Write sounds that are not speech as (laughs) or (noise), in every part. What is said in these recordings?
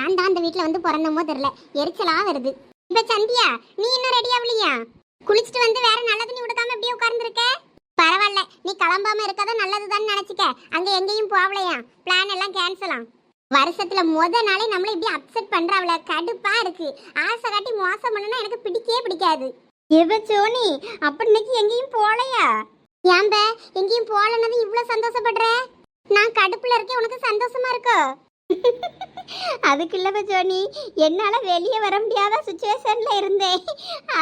ஏன்டா அந்த வீட்ல வந்து பிறந்தமோ தெரியல. எரிச்சலா வருது. இப்ப சந்தியா நீ இன்னும் ரெடி ஆகலையா குளிச்சுட்டு வந்து வேற நல்ல தண்ணி விடுக்காம இப்படியே உட்கார்ந்துருக்க? பரவாயில்ல நீ கிளம்பாம இருக்கத நல்லதுதான் நினைச்சுக்க. அங்க எங்கேயும் போகலையா? பிளான் எல்லாம் கேன்சலாம் வருஷத்துல முத நாளே நம்மள இப்படி அப்செட் பண்றாவல கடுப்பா இருக்கு. ஆசை காட்டி மோசம் பண்ணுனா எனக்கு பிடிக்கவே பிடிக்காது. எவ சோனி அப்ப இன்னைக்கு எங்கேயும் போகலையா? ஏன்ப எங்கேயும் போகலன்னது இவ்வளவு சந்தோஷப்படுற? நான் கடுப்புல இருக்கேன் உனக்கு சந்தோஷமா இருக்கோ? (laughs) அதுக்கு இல்லை ஜோனி என்னால் வெளியே வர முடியாத சுச்சுவேஷனில் இருந்தேன்.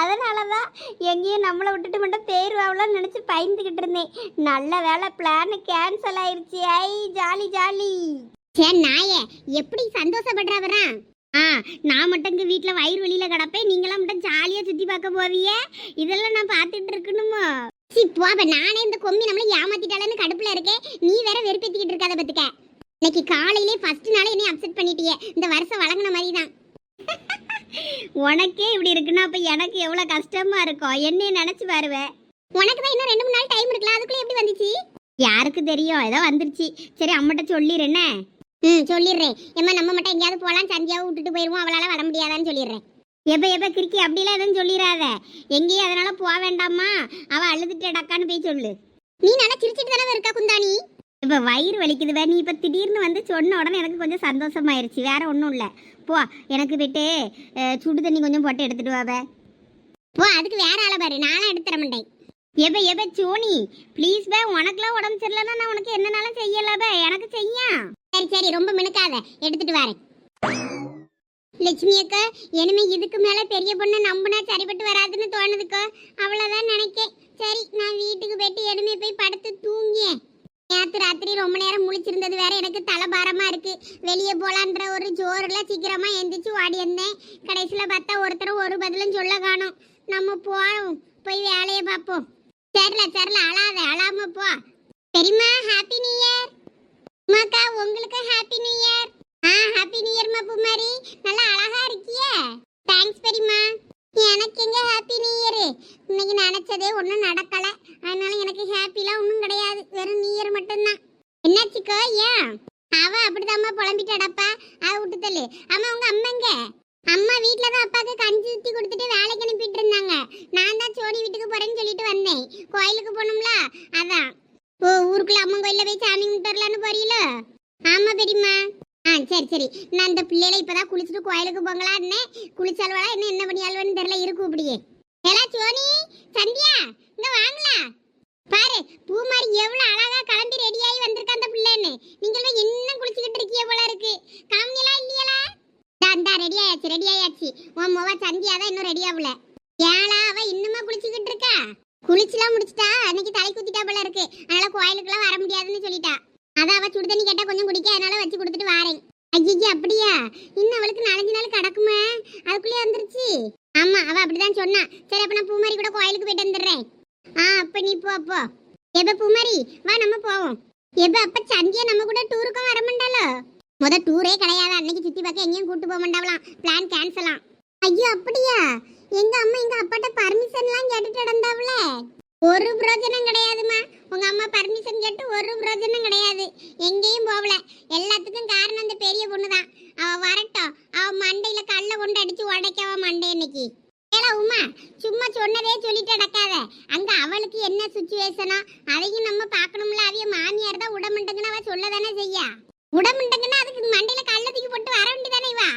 அதனால தான் எங்கேயும் நம்மளை விட்டுட்டு மட்டும் பேருவாவலாம்னு நினச்சி பயந்துக்கிட்டு இருந்தேன். நல்ல வேலை பிளான் கேன்சல் ஆயிடுச்சு ஐ ஜாலி ஜாலி. சே நாயே எப்படி சந்தோஷப்படுறவரா ஆ நான் மட்டும் இங்கே வீட்டில் வயிறு வெளியில கிடப்பேன் நீங்களாம் மட்டும் ஜாலியாக சுற்றி பார்க்க போவிய இதெல்லாம் நான் பார்த்துட்டு இருக்கணுமோ? சி போவ நானே இந்த கொம்மி நம்மளை ஏமாத்திட்டாலேன்னு கடுப்பில் இருக்கேன் நீ வேற வெறுப்பேற்றிக்கிட்டு இருக்காத பத்துக்க. இன்னைக்கு காலையிலே ஃபர்ஸ்ட் நாளே என்னை அப்செட் பண்ணிட்டியே. இந்த வருஷம் வழங்கின மாதிரி தான் (laughs) உனக்கே இப்படி இருக்குன்னா அப்ப எனக்கு எவ்வளவு கஷ்டமா இருக்கும் என்னைய நினைச்சு வருவேன் உனக்கு தான் இன்னும் ரெண்டு மூணு நாள் டைம் இருக்கலாம் அதுக்குள்ளே எப்படி வந்துச்சு? யாருக்கு தெரியும்? ஏதோ வந்துருச்சு. சரி அம்மகிட்ட சொல்லிடுறேன். ம் சொல்லிடுறேன். ஏம்மா நம்ம மட்டும் எங்கேயாவது போகலாம் சந்தியாவை விட்டுட்டு போயிடுவோம் அவளால் வர முடியாதான்னு சொல்லிடுறேன். எப்போ எப்ப கிறுக்கி அப்படிலாம் எதுவும் சொல்லிடாத. எங்கேயும் அதனால போக வேண்டாமா அவள் அழுதுட்டு டக்கான்னு போய் சொல்லு. நீ நல்லா சிரிச்சிட்டு தானே இருக்கா குந்தாணி? இப்போ வயிறு வலிக்குது வே நீ இப்போ திடீர்னு வந்து சொன்ன உடனே எனக்கு கொஞ்சம் சந்தோஷமாயிருச்சு. வேற ஒன்றும் இல்லை. போ எனக்கு போயிட்டு சுடு தண்ணி கொஞ்சம் போட்டு எடுத்துட்டு வாவே போ அதுக்கு வேற ஆளை பாரு. நானும் எடுத்துட மாட்டேன். எப்ப எப்ப சோனி ப்ளீஸ் பே உனக்குலாம் உடம்பு சரியில்லைன்னா நான் உனக்கு என்னனாலும் செய்யல பே எனக்கு செய்யா. சரி சரி ரொம்ப மினுக்காத. எடுத்துட்டு வரேன். லட்சுமி அக்கா இனிமே இதுக்கு மேல பெரிய பொண்ணை நம்புனா சரிப்பட்டு வராதுன்னு தோணுதுக்கா. அவ்வளவுதான் நினைக்கேன். சரி நான் வீட்டுக்கு போயிட்டு இனிமே போய் படுத்து தூங்கியேன் நேற்று ராத்திரி ரொம்ப நேரம் முழிச்சிருந்தது வேற. எனக்கு தலைபாரமா இருக்கு. வெளியே போலான்ற ஒரு ஜோர்ல சீக்கிரமா எந்திரிச்சு ஓடி வந்தேன். கடைசியில பார்த்தா ஒருத்தரும் ஒரு பதிலும் சொல்ல காணும். நம்ம போவோம் போய் வேலையை பார்ப்போம். சரில சரில. அழாத அழாம போ. சரிம்மா ஹாப்பி நியூ இயர் அம்மாக்கா உங்களுக்கு ஹாப்பி நியூ இயர் ஆ ஹாப்பி நியூ இயர் மாதிரி நல்லா அழகா இருக்கியே. தேங்க்ஸ் பெரியமா எனக்கு எங்க ஹாப்பி நியூ இயர் இன்னைக்கு நினைச்சதே ஒன்றும் நடக்கல. அதனால எனக்கு ஹாப்பிலாம் ஒன்றும் கிடையாது. வெறும் நியூ இயர் மட்டும்தான். என்னாச்சுக்கோ ஏன் அவ அப்படிதாம்மா புலம்பிட்டாடப்பா. அவ விட்டு தள்ளு அம்மா உங்க அம்மாங்க அம்மா வீட்டில் தான் அப்பாவுக்கு கஞ்சி ஊற்றி கொடுத்துட்டு வேலைக்கு அனுப்பிட்டு இருந்தாங்க. நான் தான் சோனி வீட்டுக்கு போறேன்னு சொல்லிட்டு வந்தேன். கோயிலுக்கு போகணும்ல அதான். ஓ ஊருக்குள்ள அம்மன் கோயிலில் போய் சாமி கும்பிட்டு வரலான்னு போறீங்களோ? ஆமா பெரியம்மா. ஆ சரி சரி. நான் இந்த பிள்ளைகளை இப்பதான் குளிச்சுட்டு கோயிலுக்கு போங்களான்னு குளிச்சாலுவா என்ன என்ன பண்ணியாள்வன்னு தெரியல இருக்கும் இப்படியே. ஏலா சோனி சந்தியா இங்க வாங்களா? பாரு பூமாரி எவ்வளவு அழகா கிளம்பி ரெடியாகி வந்திருக்கா அந்த பிள்ளைன்னு. நீங்களும் இன்னும் குளிச்சுக்கிட்டு இருக்கிய போல இருக்கு. காமியலா இல்லையலா? தான் ரெடி ஆயாச்சு ரெடி ஆயாச்சு. உன் முவ சந்தியா தான் இன்னும் ரெடி ஆகல. ஏலா அவ இன்னுமா குளிச்சுக்கிட்டு இருக்கா? குளிச்சுலாம் முடிச்சிட்டா அன்னைக்கு தலை குத்திட்டா போல இருக்கு. அதனால கோயிலுக்குலாம் வர முடியாதுன்னு சொல்லிட்டா. அதான் அவ சுடு தண்ணி கேட்டா கொஞ்சம் குடிக்க அதனால வச்சு கொடுத்துட்டு வாரேன். ஐயா அப்படியா? இன்னும் அவளுக்கு நாலஞ்சு நாள் கிடக்குமே. அதுக்குள்ளேயே வந்துருச்சு. ஆமா அவ அப்படிதான் சொன்னா. சரி அப்ப நான் பூமாரி கூட கோயிலுக்கு போயிட்டு வந்துடுறேன். ஆ அப்ப நீ போ அப்போ எப்ப பூமாரி? வா நம்ம போவோம். எப்ப அப்ப சந்தியா நம்ம கூட டூருக்கும் வர மாட்டாளோ? முத டூரே கிடையாது. அன்னைக்கு சுத்தி பார்க்க எங்கேயும் கூட்டு போக மாட்டாவலாம் பிளான் கேன்சலாம் ஐயோ அப்படியா? எங்க அம்மா எங்க அப்பாட்ட பர்மிஷன்லாம் கேட்டுட்டு நடந்தாவல ஒரு பிரோஜனம் கிடையாதுமா உங்க அம்மா பர்மிஷன் கேட்டு ஒரு பிரோஜனம் எங்கேயும் போகல. எல்லாத்துக்கும் காரணம் அந்த பெரிய பொண்ணு தான் அவ வரட்டும். அவ மண்டையில கல்ல கொண்டு அடிச்சு உடைக்கவ மண்டை இன்னைக்கு ஏலா உமா சும்மா சொன்னதே சொல்லிட்டு நடக்காத. அங்க அவளுக்கு என்ன சுச்சுவேஷனா அதையும் நம்ம பார்க்கணும்ல. அவைய மாமியார் தான் உடம்புண்டுங்கன்னு அவ சொல்லதானே செய்யா? உடம்புண்டுங்கன்னா அதுக்கு மண்டையில கல்ல தூக்கி போட்டு வர வேண்டியதானே இவா?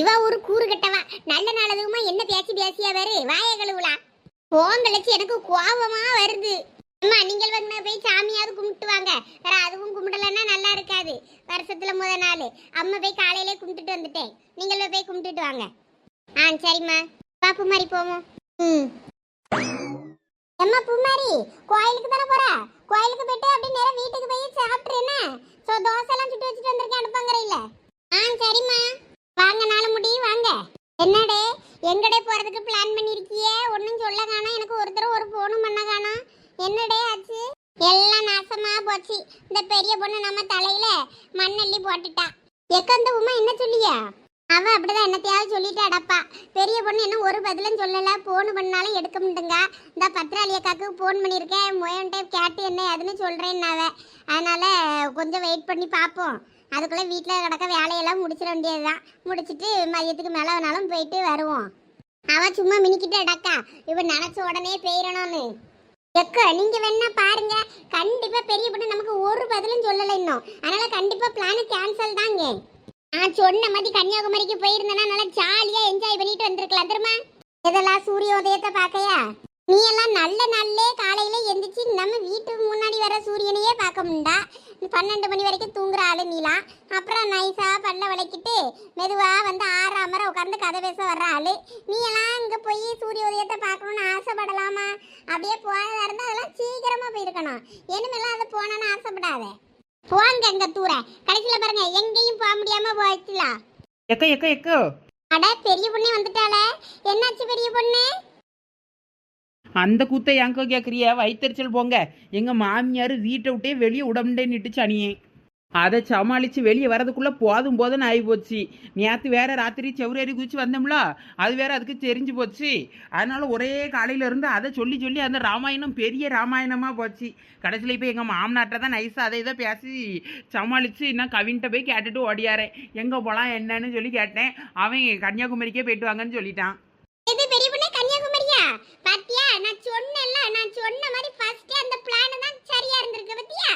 இவ ஒரு கூறு கட்டவா? நல்ல நாளதுமா என்ன பேசி பேசியா வேறு வாய கழுவுலா. போங்கலச்சு எனக்கு கோபமா வருது. அம்மா நீங்கள் வந்து போய் சாமி கும்பிட்டு வாங்க வேற அதுவும் கும்பிடலன்னா நல்லா வருஷத்துல முத நாள். அம்மா போய் காலையிலே கும்பிட்டுட்டு வந்துட்டேன். நீங்களும் போய் கும்பிட்டுட்டு வாங்க. ஆ சரிம்மா. வா பூமாரி போவோம். ம். அம்மா பூமாரி கோயிலுக்கு தானே போற? கோயிலுக்கு போயிட்டு அப்படியே நேரா வீட்டுக்கு போய் சாப்பிட்றேன்னா சோ தோசை எல்லாம் சுட்டு வச்சுட்டு வந்திருக்கேன் அடுப்பாங்கற இல்ல ஆ சரிம்மா. வாங்க நாளை முடியும் வாங்க. என்னடே எங்கடே போறதுக்கு பிளான் பண்ணிருக்கியே? ஒன்றும் சொல்ல காணா எனக்கு ஒருத்தர் ஒரு போனும் பண்ண காணா என்னடே ஆச்சு? எல்லாம் நாசமா போச்சு. இந்த பெரிய பொண்ணு நம்ம தலையில மண்ணள்ளி போட்டுட்டா. எக்கந்த உமா என்ன சொல்லியா? அவ அப்படிதான் என்னத்தையாவது சொல்லிட்டு அடப்பா பெரிய பொண்ணு என்ன ஒரு பதிலும் சொல்லல. போன் பண்ணாலும் எடுக்க முடியுங்க இந்த பத்திராளி அக்காக்கு போன் பண்ணியிருக்கேன். மொயன்ட்டே கேட்டு என்ன அதுன்னு சொல்றேன்னாவ அதனால கொஞ்சம் வெயிட் பண்ணி பார்ப்போம். அதுக்குள்ள வீட்டில் கிடக்க வேலையெல்லாம் முடிச்சிட வேண்டியதுதான். முடிச்சிட்டு மதியத்துக்கு மேலே வேணாலும் போயிட்டு வருவோம். அவ சும்மா மினிக்கிட்டு அடக்கா இவன் நினச்ச உடனே பெயரணும்னு. எக்கோ நீங்க வேணா பாருங்க. கண்டிப்பா பெரிய பொண்ணு நமக்கு ஒரு பதிலும் சொல்லல இன்னும். அதனால கண்டிப்பா பிளான் கேன்சல் தாங்க. நான் சொன்ன மாதிரி கன்னியாகுமரிக்கு போயிருந்தேன்னா நல்லா ஜாலியா என்ஜாய் பண்ணிட்டு வந்திருக்கலாம். தெரியுமா? இதெல்லாம் சூரிய உதயத்தை பார்க்கையா? நீ எல்லாம் நல்ல நாள்லே காலையில எந்திரிச்சு நம்ம வீட்டுக்கு முன்னாடி வர சூரியனையே பார்க்க முடியா பன்னெண்டு மணி வரைக்கும் தூங்குற ஆளு நீலாம் அப்புறம் நைஸா பல்ல விளக்கிட்டு மெதுவா வந்து ஆறு அமர உட்காந்து கதை பேச வர்ற ஆளு. நீ எல்லாம் இங்க போய் சூரிய உதயத்தை பார்க்கணும்னு ஆசைப்படலாமா? அப்படியே போனதா இருந்தா அதெல்லாம் சீக்கிரமா போயிருக்கணும். இனிமேலாம் அது போனோன்னு ஆசைப்படாத. போங்க அங்க தூர. கடைசியில பாருங்க எங்கேயும் போக முடியாம போயிடுச்சுலாம் எக்க எக்க எக்கோ. அட பெரிய பொண்ணே வந்துட்டாளே. என்னாச்சு பெரிய பொண்ணு? அந்த கூத்தை எங்க கேட்குறிய வயிற்றுச்சல் போங்க. எங்கள் மாமியார் வீட்டை விட்டே வெளியே உடம்புண்டே நிட்டுச்சு அணியே அதை சமாளித்து வெளியே வரதுக்குள்ளே போதும் போதும்னு ஆகி போச்சு நேற்று வேற ராத்திரி செவ்வரேறி குதிச்சு வந்தோம்ல அது வேற அதுக்கு தெரிஞ்சு போச்சு. அதனால் ஒரே காலையிலேருந்து அதை சொல்லி சொல்லி அந்த ராமாயணம் பெரிய ராமாயணமாக போச்சு. கடைசியில் இப்போ எங்கள் மாமனாட்ட தான் நைஸாக அதை இதை பேசி சமாளித்து இன்னும் கவின்கிட்ட போய் கேட்டுட்டு ஓடியாரேன் எங்கே போகலாம் என்னன்னு சொல்லி கேட்டேன். அவன் கன்னியாகுமரிக்கே போயிட்டு வாங்கன்னு சொல்லிட்டான். நான் சொன்னேன்ல நான் சொன்ன மாதிரி ஃபர்ஸ்ட் அந்த பிளான் தான் சரியா இருந்திருக்கு பாத்தியா?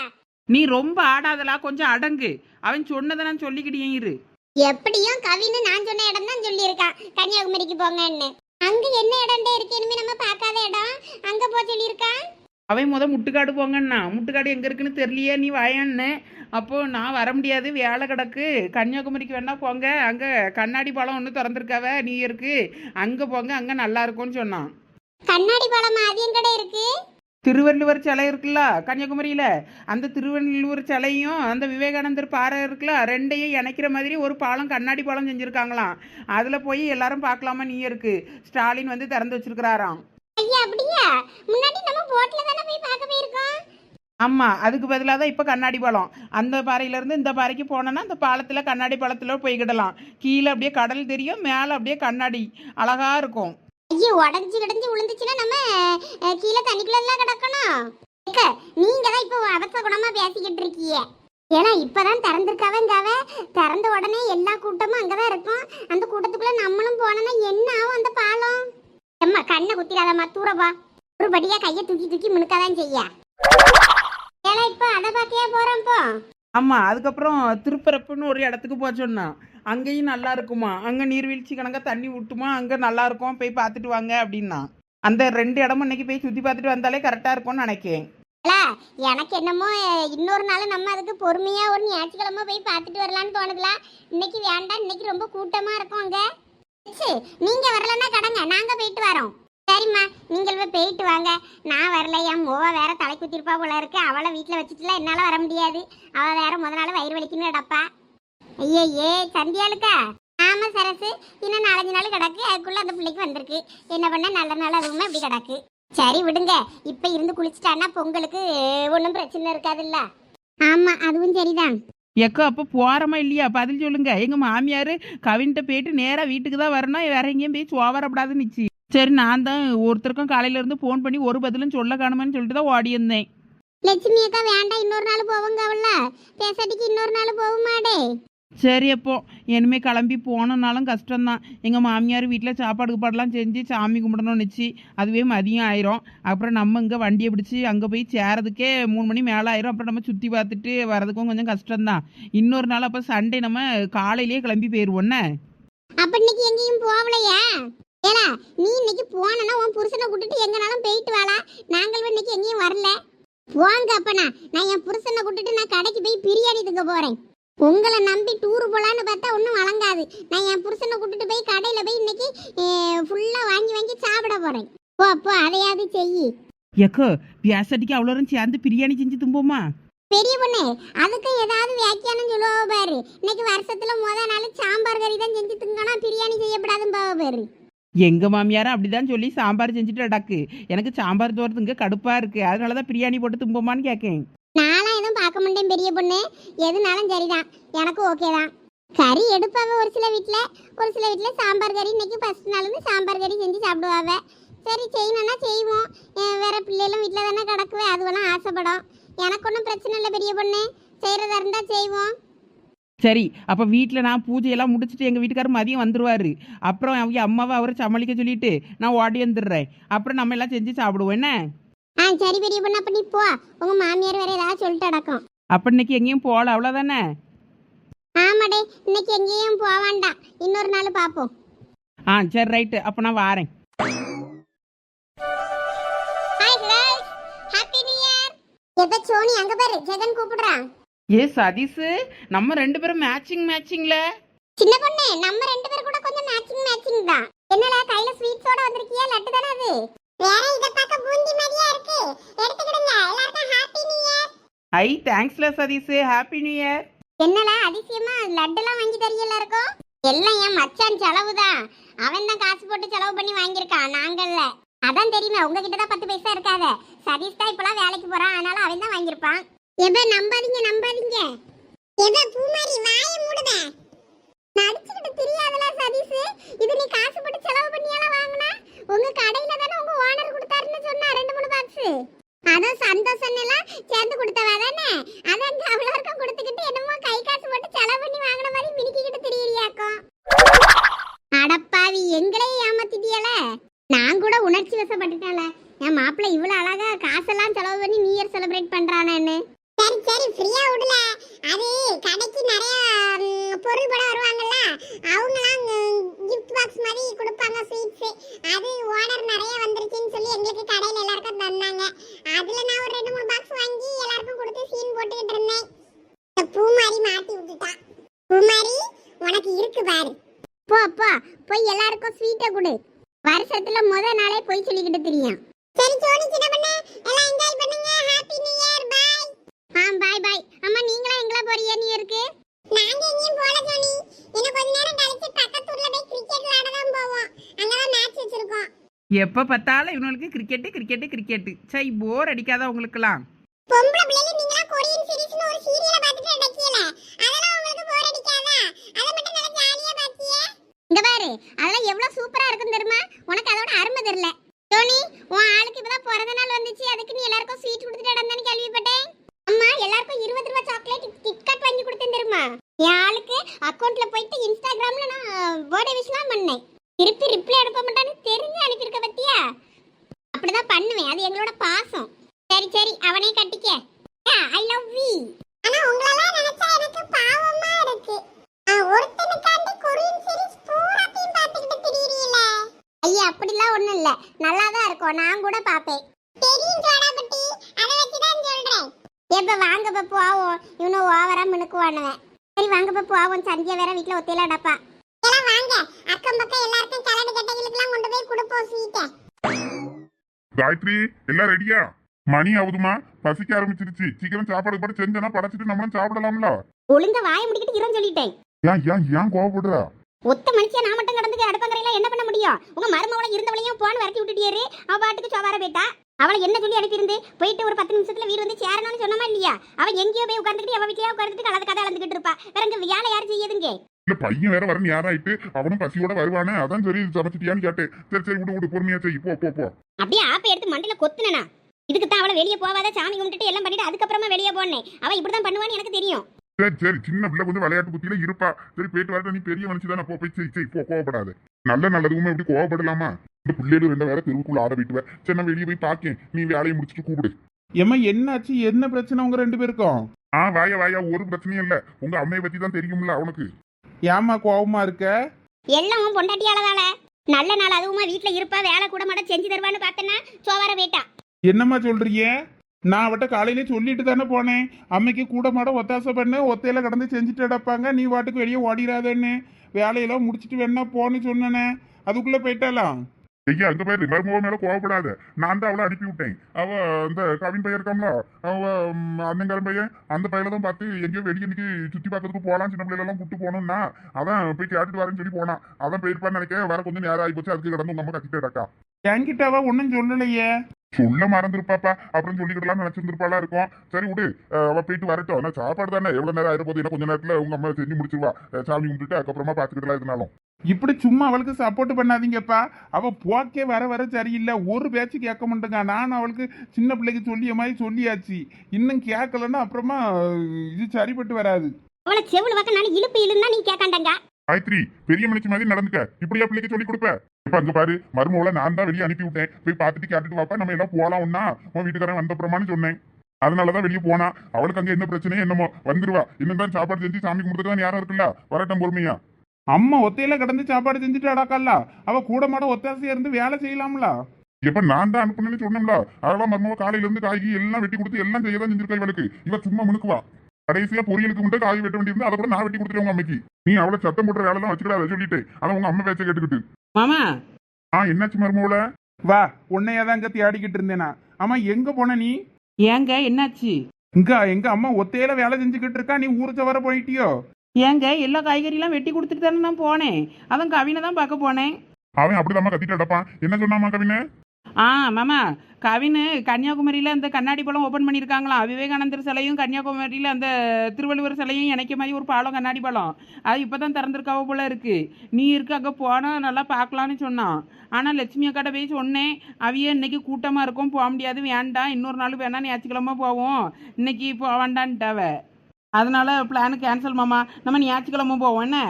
நீ ரொம்ப ஆடாதலா கொஞ்சம் அடங்கு. அவன் சொன்னதை நான் சொல்லிக்கிட்டே இரு. எப்படியும் கவின்னு நான் சொன்ன இடம் தான் சொல்லியிருக்கான். கன்னியாகுமரிக்கு போங்கன்னு. அங்க என்ன இடம்டே இருக்கு? இனிமே நம்ம பார்க்காத இடம். அங்க போ சொல்லியிருக்கான். அவன் முத முட்டுக்காடு போங்கண்ணா முட்டுக்காடு எங்கே இருக்குன்னு தெரியலையே நீ வாயன்னு. அப்போ நான் வர முடியாது வேலை கிடக்கு. கன்னியாகுமரிக்கு வேணா போங்க. அங்கே கண்ணாடி பாலம் ஒன்று திறந்துருக்காவ நீ இருக்கு. அங்கே போங்க அங்கே நல்லா இருக்கும்னு சொன்னான். கண்ணாடி பாலம் அதிகம் கடை இருக்கு. திருவள்ளுவர் சிலை இருக்குல்ல கன்னியாகுமரியில்? அந்த திருவள்ளுவர் சிலையும் அந்த விவேகானந்தர் பாறை இருக்குல்ல ரெண்டையும் இணைக்கிற மாதிரி ஒரு பாலம் கண்ணாடி பாலம் செஞ்சுருக்காங்களாம். அதில் போய் எல்லாரும் பார்க்கலாமா நீ இருக்கு. ஸ்டாலின் வந்து திறந்து வச்சிருக்கிறாராம். ஐயா அப்படியா? முன்னாடி நம்ம போட்ல தானே போய் பார்க்க போயிருக்கோம். ஆமாம் அதுக்கு பதிலாக தான் இப்போ கண்ணாடி பாலம். அந்த பாறையிலேருந்து இந்த பாறைக்கு போனோன்னா அந்த பாலத்தில் கண்ணாடி பாலத்தில் போய்கிடலாம் கீழே அப்படியே கடல் தெரியும் மேலே அப்படியே கண்ணாடி. அழகா இருக்கும். ஐயோ உடஞ்சி கிடஞ்சி விழுந்துச்சுன்னா நம்ம கீழே தண்ணிக்குள்ள எல்லாம் கிடக்கணும். நீங்க தான் இப்போ அவசர குணமா பேசிக்கிட்டு இருக்கீங்க. ஏன்னா இப்பதான் திறந்திருக்காவங்காவ திறந்த உடனே எல்லா கூட்டமும் அங்கதான் இருக்கும். அந்த கூட்டத்துக்குள்ள நம்மளும் போனோம்னா என்ன ஆகும் அந்த பாலம்? எம்மா கண்ணை குத்திராதம்மா தூரப்பா ஒரு படியா கையை தூக்கி தூக்கி மினுக்காதான் செய்ய. ஏன்னா இப்போ அதை பார்க்கையா போறோம் இப்போ ஆமா அதுக்கப்புறம் திருப்பரப்புன்னு ஒரு இடத்துக்கு போச்சோன்னா அங்கேயும் நல்லா இருக்குமா? அங்கே நீர்வீழ்ச்சி கணக்காக தண்ணி விட்டுமா அங்கே நல்லா இருக்கும்? போய் பார்த்துட்டு வாங்க அப்படின்னா. அந்த ரெண்டு இடமும் இன்னைக்கு போய் சுற்றி பார்த்துட்டு வந்தாலே கரெக்டாக இருக்கும்னு நினைக்கேன். எனக்கு என்னமோ இன்னொரு நாள் நம்ம அதுக்கு பொறுமையா ஒரு ஞாயிற்றுக்கிழமை போய் பார்த்துட்டு வரலாம்னு தோணுதுல. இன்னைக்கு வேண்டாம் இன்னைக்கு ரொம்ப கூட்டமா இருக்கும் அங்க. ச்சே, நீங்க வரலன்னா கடங்க நாங்க போயிட்டு வரோம். சரிம்மா நீங்கள் போய் போயிட்டு வாங்க. நான் வரல என் மோவ வேற தலை குத்திருப்பா போல இருக்கு. அவளை வீட்டில் வச்சுட்டுலாம் என்னால் வர முடியாது. அவள் வேற முத நாள் வயிறு வலிக்குன்னு கிடப்பா. ஐயே சந்தியாளுக்கா? ஆமா சரசு. இன்னும் நாலஞ்சு நாள் கிடக்கு. அதுக்குள்ள அந்த பிள்ளைக்கு வந்திருக்கு. என்ன பண்ண? நல்ல நாள் அதுவுமே அப்படி கிடக்கு. சரி விடுங்க. இப்ப இருந்து குளிச்சிட்டான்னா பொங்கலுக்கு ஒன்றும் பிரச்சனை இருக்காதுல்ல. ஆமா அதுவும் சரிதான். எக்கோ அப்போ போகிறோமா இல்லையா? பதில் சொல்லுங்க. எங்கள் மாமியார் கவின்கிட்ட போயிட்டு நேராக வீட்டுக்கு தான் வரணும். வேற எங்கேயும் போய் சோவரப்படாதுன்னு நிச்சு. சரி நான் தான் ஒருத்தருக்கும் காலையில இருந்து ஃபோன் பண்ணி ஒரு பதிலும் சொல்ல காணுமேன்னு சொல்லிட்டு தான் ஓடி இருந்தேன். லட்சுமி அக்கா வேண்டாம். இன்னொரு நாள் போவோங்க அவள. பேசாட்டிக்கு இன்னொரு நாள் போகுமாடே. சரி அப்போ இனிமேல் கிளம்பி போனோம்னாலும் கஷ்டம்தான். எங்கள் மாமியார் வீட்டில் சாப்பாடு கீப்பாடுலாம் செஞ்சு சாமி கும்பிடணும்னு வச்சு அதுவே மதியம் ஆயிரும். அப்புறம் நம்ம இங்கே வண்டியை பிடிச்சி அங்கே போய் சேரதுக்கே மூணு மணி மேலே ஆயிரும். அப்புறம் நம்ம சுற்றி பார்த்துட்டு வரதுக்கும் கொஞ்சம் கஷ்டம்தான். இன்னொரு நாள் அப்போ சண்டே நம்ம காலையிலேயே கிளம்பி போயிடுவோன்னே அப்ப இன்னைக்கு எங்கேயும் போகலையா? ஏலா நீ இன்னைக்கு போனா உன் புருஷனை கூட்டிட்டு எங்கனாலும் போயிட்டு வாளா நாங்கள் இன்னைக்கு எங்கேயும் வரல. போங்க அப்பனா. நான் என் புருஷனை கூட்டிட்டு நான் கடைக்கு போய் பிரியாணி தங்க போறேன். உங்களை நம்பி டூர் போலான்னு பார்த்தா ஒன்றும் வழங்காது நான் என் புருஷனை கூட்டிட்டு போய் கடையில் போய் இன்னைக்கு ஃபுல்லாக வாங்கி வாங்கி சாப்பிட போறேன். போ போ அதையாவது செய் எக்கோ வியாசடிக்கு அவ்வளோரும் சேர்ந்து பிரியாணி செஞ்சு தும்போமா? பெரிய பொண்ணு அதுக்கு ஏதாவது வியாக்கியானம் சொல்லுவா பாரு. இன்னைக்கு வருஷத்துல முத நாள் சாம்பார் கறி தான் செஞ்சு திங்கணும் பிரியாணி செய்யப்படாதுன்னு பாவ பாரு. எங்க மாமியாரும் அப்படிதான் சொல்லி சாம்பார் செஞ்சுட்டு அடக்கு எனக்கு சாம்பார் தோறதுங்க கடுப்பா இருக்கு. அதனால தான் பிரியாணி போட்டு தும்போமான்னு கேட்கேன் நானும் பார்க்க பெரிய பொண்ணு. எதுனாலும் சரிதான். எனக்கு ஓகே தான். கறி எடுப்பாவ ஒரு சில வீட்டில் ஒரு சில வீட்டில் சாம்பார் கறி. இன்னைக்கு ஃபர்ஸ்ட் நாள்னு சாம்பார் கறி செஞ்சு சாப்பிடுவாவ. சரி செய்யணும்னா செய்வோம். வேற பிள்ளைகளும் வீட்டில் தானே கிடக்குவே அது வேணா ஆசைப்படும். எனக்கு ஒன்றும் பிரச்சனை இல்லை பெரிய பொண்ணு. செய்கிறதா இருந்தால் செய்வோம். சரி அப்போ வீட்டில் நான் பூஜையெல்லாம் முடிச்சுட்டு எங்கள் வீட்டுக்காரர் மதியம் வந்துடுவார் அப்புறம் அவங்க அம்மாவை அவரை சமாளிக்க சொல்லிட்டு நான் ஓடி வந்துடுறேன். அப்புறம் நம்ம எல்லாம் செஞ்சு சாப்பிடுவோம். என்ன? ஆ சரி பெரிய பொண்ணு அப்ப நீ போ. உங்க மாமியார் வேற ஏதாவது சொல்லிட்டு அடக்கும் அப்போ இன்னைக்கு எங்கேயும் போகல அவ்வளோதானே ஆமாடே இன்னைக்கு எங்கேயும் போக வேண்டாம். இன்னொரு நாள் பார்ப்போம் ஆ சரி ரைட்டு. அப்போ நான் வாரேன். Hi girls happy new year எப்ப சோனி அங்க பாரு ஜெகன் கூப்பிடுறான் ஏ சதீஷு நம்ம ரெண்டு பேரும் மேட்சிங் மேட்சிங்ல சின்ன பொண்ணு நம்ம ரெண்டு பேரும் கூட கொஞ்சம் மேட்சிங் மேட்சிங் தான். என்னல கையில ஸ்வீட்ஸோட வந்திருக்கியா லட்டு தானே அது வேற இத பார்க்க பூந்தி மாதிரியா இருக்கு எடுத்துக்கிடுங்க எல்லாருக்கும் ஹாப்பி நியூ இயர் ஐ தேங்க்ஸ்ல சதீஷு. ஹாப்பி நியூ இயர் என்னல அதிசயமா? லட்டெல்லாம் வாங்கி தரீங்க எல்லாருக்கும்? எல்லாம் என் மச்சான் செலவுதான். அவன் தான் காசு போட்டு செலவு பண்ணி வாங்கியிருக்கான் நாங்கள்ல. அதான் தெரியுமே உங்ககிட்ட தான் பத்து பைசா இருக்காத. சதீஷ் தான் இப்பெல்லாம் வேலைக்கு போறான் அதனால அவன் தான் வாங்கியிருப்பான். எப நம்பாதீங்க நம்பாதீங்க. எப பூமாரி வாய மூடுத. நடிச்சுக்கிட்டு தெரியாதல சதீஷ். இது நீ காசு போட்டு செலவு பண்ணியால வாங்கினா? உங்க கடையில தானே உங்க ஓனர் கொடுத்தாருன்னு சொன்னா ரெண்டு மூணு பாக்ஸ் அதான் சந்தோஷம் எல்லாம் சேர்ந்து கொடுத்தவா தானே? அதான் இந்த அவ்வளோருக்கும் கொடுத்துக்கிட்டு என்னமோ கை காசு போட்டு செலவு பண்ணி வாங்கின மாதிரி மினுக்கிக்கிட்டு திரியிறியாக்கும் அடப்பாவி எங்களையும் ஏமாத்திட்டியல? நான் கூட உணர்ச்சி வசப்பட்டுட்டேன்ல. என் மாப்பிள்ளை இவ்வளோ அழகா காசெல்லாம் செலவு பண்ணி நியூ இயர் செலிப்ரேட் பண்றானேன்னு. சரி சரி ஃப்ரீயா விடல. அது கடைக்கு நிறைய பொருள் படம் வருவாங்கல்ல அவங்கலாம் கிஃப்ட் பாக்ஸ் மாதிரி கொடுப்பாங்க ஸ்வீட்ஸ் அது ஓனர் நிறைய வந்துருச்சுன்னு சொல்லி எங்களுக்கு கடையில் எல்லாருக்கும் தந்தாங்க. அதுல நான் ஒரு ரெண்டு மூணு பாக்ஸ் வாங்கி எல்லாருக்கும் கொடுத்து சீன் போட்டுக்கிட்டு இருந்தேன். இந்த பூமாரி மாட்டி விட்டுட்டா பூமாரி உனக்கு இருக்கு பாரு. போ அப்பா போய் எல்லாருக்கும் ஸ்வீட்டை கொடு. வருஷத்துல முத நாளே போய் சொல்லிக்கிட்டு தெரியும். சரி சோனி சின்ன பண்ண ஆ பை பை அம்மா நீங்களா எங்களா போறீங்க? நியூ இயருக்கு நாங்க எங்கேயும் போல சோனி இன்னும் கொஞ்ச நேரம் கழிச்சு பக்கத்தூர்ல போய் கிரிக்கெட் விளையாட தான் போவோம். அங்கதான் மேட்ச் வச்சிருக்கோம். எப்போ பார்த்தாலும் இவனுக்கு கிரிக்கெட்டு கிரிக்கெட்டு கிரிக்கெட்டு சை போர் அடிக்காத உங்களுக்கெல்லாம். பொம்பளை பிள்ளைல நீங்களா கொரியன் சீரிஸ்னு ஒரு சீரியல பார்த்துட்டு அடக்கியல அதெல்லாம் உங்களுக்கு போர் அடிக்காதா அத மட்டும் நல்லா ஜாலியா பாத்தியே இங்க பாரு அதெல்லாம் எவ்வளவு சூப்பரா இருக்கும் தெரியுமா உனக்கு அதோட அருமை தெரியல டோனி உன் ஆளுக்கு இப்பதான் பிறந்த நாள் வந்துச்சு அதுக்கு நீ எல்லாருக்கும் ஸ்வீட் கொடுத்துட்டு நடந்தான்னு கேள்விப்பட்டேன் அம்மா எல்லாருக்கும் இருபது ரூபாய் சாக்லேட் கிட்கட் வாங்கி கொடுத்தேன் தெரியுமா என் ஆளுக்கு அக்கவுண்ட்ல போயிட்டு இன்ஸ்டாகிராம்ல நான் பர்த்டே விஷலாம் பண்ணேன் திருப்பி ரிப்ளை அனுப்ப மாட்டான்னு தெரிஞ்சு அனுப்பியிருக்க பத்தியா அப்படிதான் பண்ணுவேன் அது எங்களோட பாசம் சரி சரி அவனே கட்டிக்க ஐ லவ் வி ஆனா உங்களெல்லாம் நினைச்சா எனக்கு பாவமா இருக்கு ஒருத்தனுக்காண்டி கொரியன் சீரிஸ் பூராத்தையும் பார்த்துக்கிட்டு திரியறீல ஐயா அப்படிலாம் ஒண்ணும் இல்ல நல்லா தான் இருக்கும் நான் கூட பாப்பேன் எப்ப போவோம் இவனும் ஓவரா மினுக்குவானுவன். சரி வாங்க பா போவோம் சந்தியா வேற வீட்ல ஒத்தையில அடப்பா எல்லாம் வாங்க. அக்கம் பக்கம் எல்லாருக்கும் கலடு கட்டைகளுக்கெல்லாம் கொண்டு போய் கொடுப்போம் ஸ்வீட்டை காயத்ரி எல்லாம் ரெடியா மணி ஆகுதுமா பசிக்க ஆரம்பிச்சிருச்சு. சீக்கிரம் சாப்பாடு போட்டு செஞ்சனா படைச்சிட்டு நம்மளும் சாப்பிடலாம்ல. ஒழுங்க வாய முடிக்கிட்டு இரும் சொல்லிட்டேன். ஏன் ஏன் ஏன் கோவப்படுற? ஒத்த மனுஷன் நான் மட்டும் கடந்து அடுப்பங்கரையில என்ன பண்ண முடியும் உங்க மருமவள இருந்தவளையும் போன் வரட்டி விட்டுட்டியாரு. அவ பாட்டுக்கு சோவார போயிட்டா. அவளை என்ன சொல்லி அனுப்பியிருந்து? போயிட்டு ஒரு பத்து நிமிஷத்துல வீடு வந்து சேரணும்னு சொன்னமா இல்லையா? அவ எங்கேயோ போய் உட்காந்துக்கிட்டு அவ வீட்லயே உட்காந்துட்டு கலந்து கதை அளந்துக்கிட்டு இருப்பா. வேற இங்க வேலை யார் செய்யுதுங்க? இல்ல பையன் வேற வர நேரம் ஆயிட்டு அவனும் பசியோட வருவானே. அதான் சரி சமைச்சிட்டியான்னு கேட்டேன். சரி சரி விடு விடு பொறுமையா செய். போ போ போ. அப்படியே ஆப்பை எடுத்து மண்டையில கொத்துனனா. இதுக்கு தான் அவளை வெளியே போவாத சாமி கும்பிட்டுட்டு எல்லாம் பண்ணிட்டு அதுக்கப்புறமா வெளியே போனேன். அவ இப்படிதான் பண்ணுவான்னு எனக்கு தெரியும். சரி சரி சின்ன பிள்ளை கொஞ்சம் விளையாட்டு புத்தியில இருப்பா. சரி போயிட்டு வரட்டும் நீ பெரிய மனுஷி தானே போ போய் செய் செய் போ கோவப்படாத. நல்ல நல்லதுக்குமே இப்படி கோவப்படலாமா? இந்த பிள்ளைகள் ரெண்டு வேற தெருவுக்குள்ள ஆட விட்டுவேன் சரி நான் வெளியே போய் பாக்கேன். நீ வேலையை முடிச்சுட்டு கூப்பிடு. ஏம்மா என்னாச்சு? என்ன பிரச்சனை உங்க ரெண்டு பேருக்கும்? ஆ வாயா வாயா ஒரு பிரச்சனையும் இல்ல. உங்க அம்மையை பத்தி தான் தெரியும்ல அவனுக்கு. ஏம்மா கோவமா இருக்க? எல்லாம் பொண்டாட்டியாலதால நல்ல நாள் அதுவுமா வீட்டுல இருப்பா வேலை கூட மாட செஞ்சு தருவான்னு பார்த்தேன்னா சோவார போயிட்டா. என்னம்மா சொல்றீங்க? நான் அவட்ட காலையிலே சொல்லிட்டு தானே போனேன் அம்மைக்கு கூட மாட ஒத்தாசை பண்ண ஒத்தையில கடந்து செஞ்சுட்டு அடப்பாங்க நீ வாட்டுக்கு வெளியே ஓடிடாதேன்னு. வேலையெல்லாம் முடிச்சிட்டு வேணா போன்னு சொன்னனே. அதுக்குள்ள போயிட்டாலாம் ஐயா அங்க பேரு மருமக மேல கோவப்படாத. நான் தான் அவளை அனுப்பி விட்டேன். அவ இந்த கவின் பையன் இருக்கான்ல அவ அண்ணங்காரன் பையன் அந்த பையனை தான் பார்த்து எங்கேயோ வெளியே இன்னைக்கு சுத்தி பார்க்கறதுக்கு போலாம் சின்ன பிள்ளைல எல்லாம் கூட்டு போகணும்னா அதான் போய் கேட்டுட்டு வரேன்னு சொல்லி போனான் அதான் போயிருப்பான்னு நினைக்கிறேன். வேற கொஞ்சம் நேரம் ஆகி போச்சு. அதுக்கு கடந்து உங்க அம்மா கத்திட்டு இருக்கா. என்கிட்ட அவ ஒன்றும் சொல்லலையே. சொல்ல மறந்துருப்பாப்பா அப்புறம் சொல்லிக்கிடலாம் நினைச்சிருந்துருப்பாளா இருக்கும். சரி விடு அவ போயிட்டு வரட்டும். நான் சாப்பாடு தானே? எவ்வளவு நேரம் ஆயிருப்போது இன்னும் கொஞ்ச நேரத்துல உங்க அம்மா செஞ்சு முடிச்சிருவா. சாமி கும்பிட்டுட்டு அதுக்கப்புறமா பாத்துக்கிடலாம் எதுனாலும் இப்படி சும்மா அவளுக்கு சப்போர்ட் பண்ணாதீங்கப்பா. அவ போக்கே வர வர சரியில்லை. ஒரு பேச்சு கேட்க மாட்டேங்க. நான் அவளுக்கு சின்ன பிள்ளைக்கு சொல்லிய மாதிரி சொல்லியாச்சு. இன்னும் கேட்கலன்னா அப்புறமா இது சரிப்பட்டு வராது. அவளை செவுள் பக்கம் நான் இழுப்பு இழுன்னா நீ கேட்காண்டாங்க காயத்ரி பெரிய மனுஷி மாதிரி நடந்துக்க. இப்படியா பிள்ளைக்கு சொல்லி கொடுப்ப? இப்ப அங்க பாரு மருமகளை நான் தான் வெளியே அனுப்பி விட்டேன். போய் பார்த்துட்டு கேட்டுட்டு வாப்பா நம்ம எல்லாம் போலாம் ஒன்னா உன் வீட்டுக்காரன் வந்தப்புறமான்னு சொன்னேன். அதனாலதான் வெளியே போனா. அவளுக்கு அங்க என்ன பிரச்சனையோ என்னமோ வந்துருவா. இன்னும் தான் சாப்பாடு செஞ்சு சாமி கும்பிட்டு தான் யாரும் இருக்குல்ல? வரட்டும் பொறுமையா. அம்மா ஒத்தையில கிடந்து சாப்பாடு செஞ்சுட்டு அடக்கல்ல அவ கூட மாட ஒத்தாசையா இருந்து வேலை செய்யலாம்ல. எப்ப நான் தான் அனுப்புனேன்னு சொன்னோம்ல அதெல்லாம் மருமக காலையில இருந்து காய்கறி எல்லாம் வெட்டி கொடுத்து எல்லாம் செய்ய தான் செஞ்சிருக்கா இவளுக்கு. இவ சும்மா முணுக்குவா. கடைசியா பொரியலுக்கு மட்டும் காய் வெட்ட வேண்டியிருந்தா அதை கூட நான் வெட்டி கொடுத்துருவேன் உங்க அம்மைக்கு. நீ அவளை சத்தம் போடுற வேலை தான் வச்சுக்கிட அதை சொல்லிட்டு. அதை உங்க அம்மா பேச்ச கேட்டுக்கிட்டு. மாமா. ஆ என்னாச்சு மருமகள வா உன்னையதான் இங்க தேடிக்கிட்டு இருந்தேனா? ஆமா எங்க போன நீ? ஏங்க என்னாச்சு? இங்க எங்க அம்மா ஒத்தையில வேலை செஞ்சுக்கிட்டு இருக்கா? நீ ஊருக்கு வர போயிட்டியோ? ஏங்க எல்லா காய்கறிலாம் வெட்டி கொடுத்துட்டு தானே நான் போனேன். அதான் கவினை தான் பார்க்க போனேன். அவன் அப்படிதான் கத்திட்டு அடப்பான் என்ன சொன்னாமா கவினு? ஆ மாமா கவினு கன்னியாகுமரியில் அந்த கண்ணாடி பாலம் ஓப்பன் பண்ணியிருக்காங்களாம் விவேகானந்தர் சிலையும் கன்னியாகுமரியில் அந்த திருவள்ளுவர் சிலையும் இணைக்க மாதிரி ஒரு பாலம் கண்ணாடி பாலம். அது இப்போ தான் திறந்துருக்காவோ போல இருக்கு. நீ இருக்கு அங்கே போனால் நல்லா பார்க்கலான்னு சொன்னான். ஆனால் லட்சுமி அக்காட்ட போய் சொன்னேன் அவையே இன்னைக்கு கூட்டமாக இருக்கும் போக முடியாது வேண்டாம் இன்னொரு நாள் வேணா ஞாயிற்றுக்கிழமை போவோம். இன்னைக்கு போக வேண்டான்ட்டாவ. அதனால பிளானு கேன்சல் மாமா. நம்ம ஞாயிற்றுக்கிழமை போவோம் என்ன?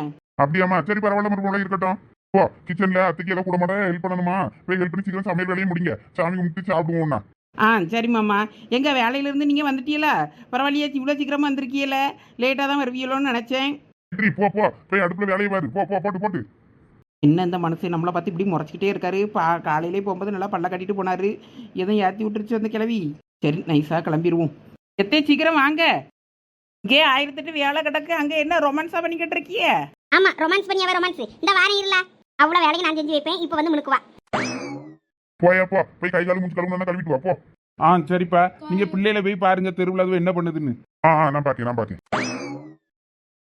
அப்படியாம்மா. சரி பரவாயில்ல இருக்கட்டும். போ கிச்சன்ல அத்தைக்கு ஏதாவது கூட மாட ஹெல்ப் பண்ணணுமா? போய் ஹெல்ப் பண்ணி சீக்கிரம் சமையல் வேலையை முடிங்க. சாமி கும்பிட்டு சாப்பிடுவோம்னா. ஆ சரி மாமா. எங்கள் வேலையிலேருந்து நீங்கள் வந்துட்டீங்களா பரவாயில்லையே இவ்வளோ சீக்கிரமாக வந்திருக்கீல? லேட்டாக தான் வருவீங்களோன்னு நினச்சேன். சரி போ போ. போய் அடுப்புல வேலையை பாரு. போ போ போட்டு போட்டு. என்ன இந்த மனசு? நம்மளை பார்த்து இப்படி முறைச்சிக்கிட்டே இருக்காரு. பா காலையிலே போகும்போது நல்லா பல்ல கட்டிட்டு போனார். எதுவும் ஏற்றி விட்டுருச்சு அந்த கிளவி சரி நைஸாக கிளம்பிடுவோம் எத்தே சீக்கிரம் வாங்க. இங்கே ஆயிரத்தெட்டு வேலை கிடக்கு அங்கே என்ன ரொமான்ஸாக பண்ணிக்கிட்டு இருக்கிய? ஆமா ரொமான்ஸ் பண்ணியாவே ரொமான்ஸ் இந்த வாரம் இருல அவ்வளவு வேலையை நான் செஞ்சு வைப்பேன். இப்போ வந்து முழுக்குவா. போயா போ. போய் கை கால் மூச்சு கழுவுனா கழுவிட்டு வா போ. ஆ சரிப்பா. நீங்க பிள்ளையில போய் பாருங்க தெருவில் அது என்ன பண்ணுதுன்னு. ஆ ஆ நான் பாக்கேன் நான் பாக்கேன்